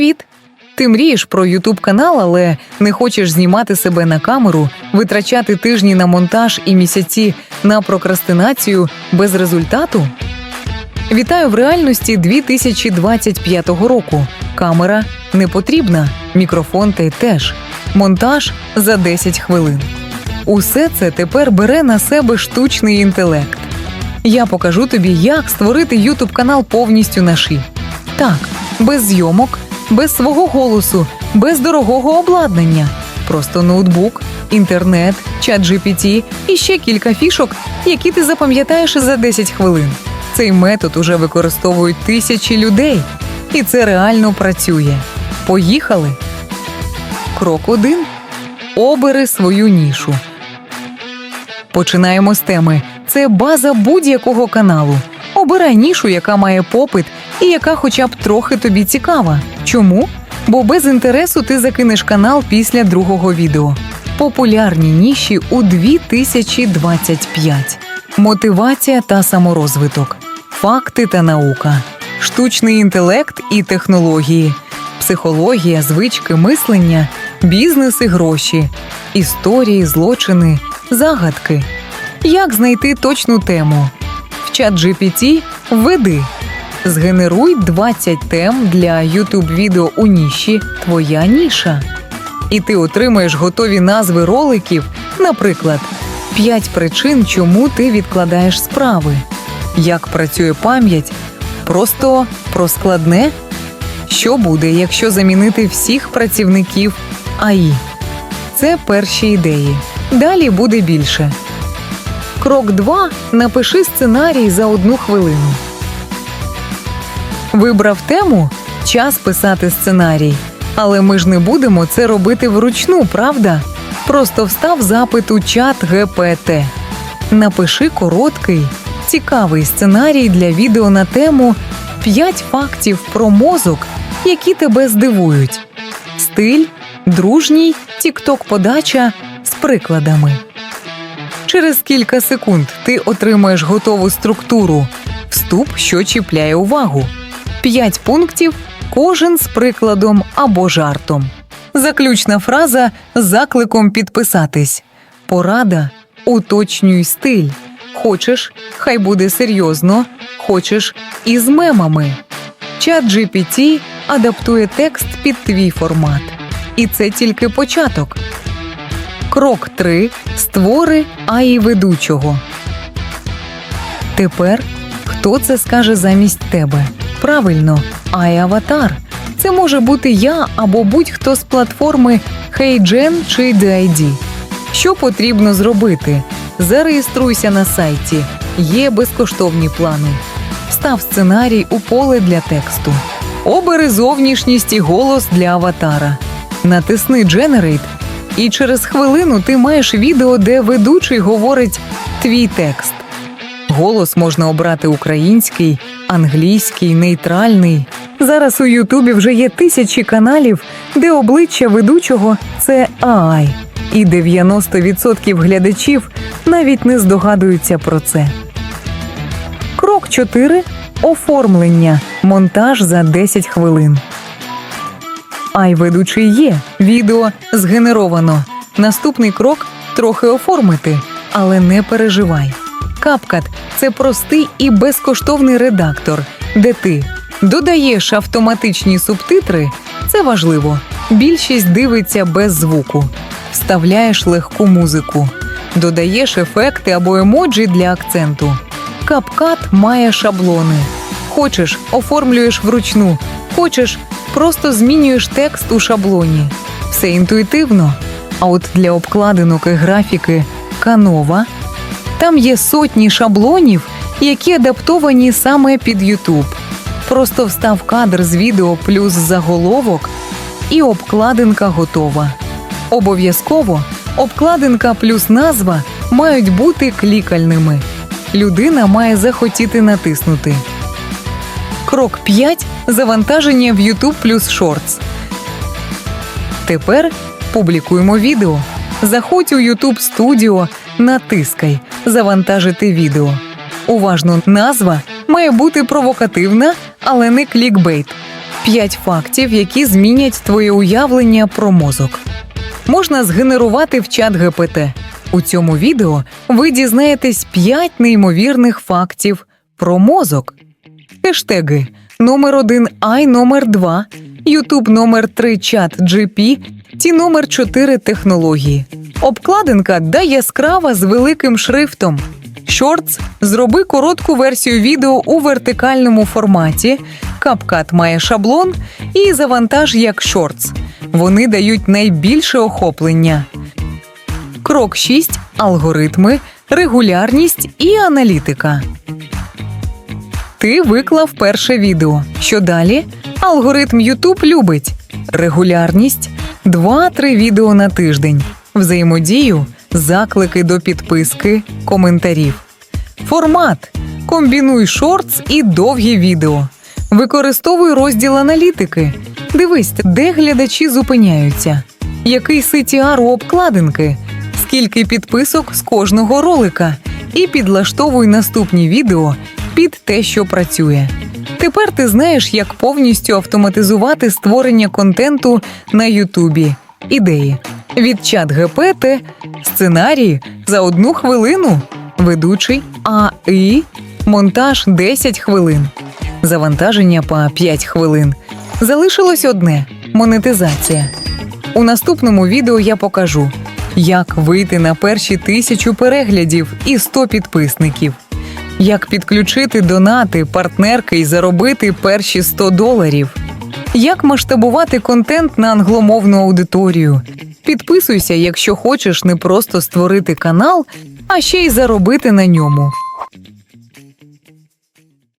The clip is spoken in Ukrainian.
Привіт! Ти мрієш про Ютуб канал, але не хочеш знімати себе на камеру, витрачати тижні на монтаж і місяці на прокрастинацію без результату? Вітаю в реальності 2025 року. Камера не потрібна, мікрофон та й теж. Монтаж за 10 хвилин. Усе це тепер бере на себе штучний інтелект. Я покажу тобі, як створити Ютуб канал повністю на ши. Так, без зйомок, без свого голосу, без дорогого обладнання. Просто ноутбук, інтернет, чат GPT і ще кілька фішок, які ти запам'ятаєш за 10 хвилин. Цей метод уже використовують тисячі людей, і це реально працює. Поїхали! Крок 1. Обери свою нішу. Починаємо з теми. Це база будь-якого каналу. Обирай нішу, яка має попит і яка хоча б трохи тобі цікава. Чому? Бо без інтересу ти закинеш канал після другого відео. Популярні ніші у 2025. Мотивація та саморозвиток, факти та наука, штучний інтелект і технології, психологія, звички, мислення, бізнес і гроші, історії, злочини, загадки. Як знайти точну тему? В чат GPT введи. Згенеруй 20 тем для YouTube відео у ніші Твоя ніша. І ти отримаєш готові назви роликів, наприклад, 5 причин, чому ти відкладаєш справи, як працює пам'ять, просто про складне. Що буде, якщо замінити всіх працівників АІ? Це перші ідеї. Далі буде більше. Крок 2. Напиши сценарій за одну хвилину. Вибрав тему час писати сценарій. Але ми ж не будемо це робити вручну, правда? Просто встав запит у чат ГПТ. Напиши короткий, цікавий сценарій для відео на тему 5 фактів про мозок, які тебе здивують. Стиль, дружній, тікток подача з прикладами. Через кілька секунд ти отримаєш готову структуру, вступ, що чіпляє увагу. П'ять пунктів, кожен з прикладом або жартом. Заключна фраза з закликом підписатись. Порада уточнюй стиль. Хочеш, хай буде серйозно, хочеш із мемами. Чат GPT адаптує текст під твій формат. І це тільки початок. Крок 3. Створи АІ ведучого. Тепер хто це скаже замість тебе? Правильно, АІ аватар. Це може бути я або будь-хто з платформи HeyGen чи DID. Що потрібно зробити? Зареєструйся на сайті. Є безкоштовні плани. Встав сценарій у поле для тексту. Обери зовнішність і голос для аватара. Натисни Generate і через хвилину ти маєш відео, де ведучий говорить твій текст. Голос можна обрати український, англійський, нейтральний. Зараз у Ютубі вже є тисячі каналів, де обличчя ведучого це AI. І 90% глядачів навіть не здогадуються про це. Крок 4. Оформлення. Монтаж за 10 хвилин. Ай, ведучий є. Відео згенеровано. Наступний крок трохи оформити, але не переживай. CapCut – це простий і безкоштовний редактор, де ти додаєш автоматичні субтитри. Це важливо. Більшість дивиться без звуку, вставляєш легку музику, додаєш ефекти або емоджі для акценту. CapCut має шаблони. Хочеш, оформлюєш вручну, хочеш, просто змінюєш текст у шаблоні. Все інтуїтивно. А от для обкладинок і графіки Canova там є сотні шаблонів, які адаптовані саме під YouTube. Просто встав кадр з відео плюс заголовок, і обкладинка готова. Обов'язково обкладинка плюс назва мають бути клікальними. Людина має захотіти натиснути. Крок 5. Завантаження в YouTube плюс Shorts. Тепер публікуємо відео. Заходь у YouTube Studio, натискай Завантажити відео. Уважно, назва має бути провокативна, але не клікбейт. 5 фактів, які змінять твоє уявлення про мозок. Можна згенерувати в чат ГПТ. У цьому відео ви дізнаєтесь 5 неймовірних фактів про мозок. Хештеги номер 1 I номер 2 YouTube номер 3 чат GP, Ті номер 4 технології. Обкладинка да яскрава з великим шрифтом. Shorts – зроби коротку версію відео у вертикальному форматі. CapCut має шаблон і завантаж як Shorts. Вони дають найбільше охоплення. Крок 6. Алгоритми, регулярність і аналітика. Ти виклав перше відео. Що далі? Алгоритм YouTube любить регулярність 2-3 відео на тиждень, взаємодію, заклики до підписки, коментарів. Формат комбінуй шортс і довгі відео. Використовуй розділ аналітики. Дивись, де глядачі зупиняються. Який CTR у обкладинки, скільки підписок з кожного ролика, і підлаштовуй наступні відео під те, що працює. Тепер ти знаєш, як повністю автоматизувати створення контенту на Ютубі. Ідеї від чат ГПТ, сценарії за одну хвилину, ведучий АІ, монтаж 10 хвилин, завантаження по 5 хвилин. Залишилось одне монетизація. У наступному відео я покажу, як вийти на перші тисячу переглядів і 100 підписників. Як підключити донати, партнерки і заробити перші 100 доларів. Як масштабувати контент на англомовну аудиторію. Підписуйся, якщо хочеш не просто створити канал, а ще й заробити на ньому.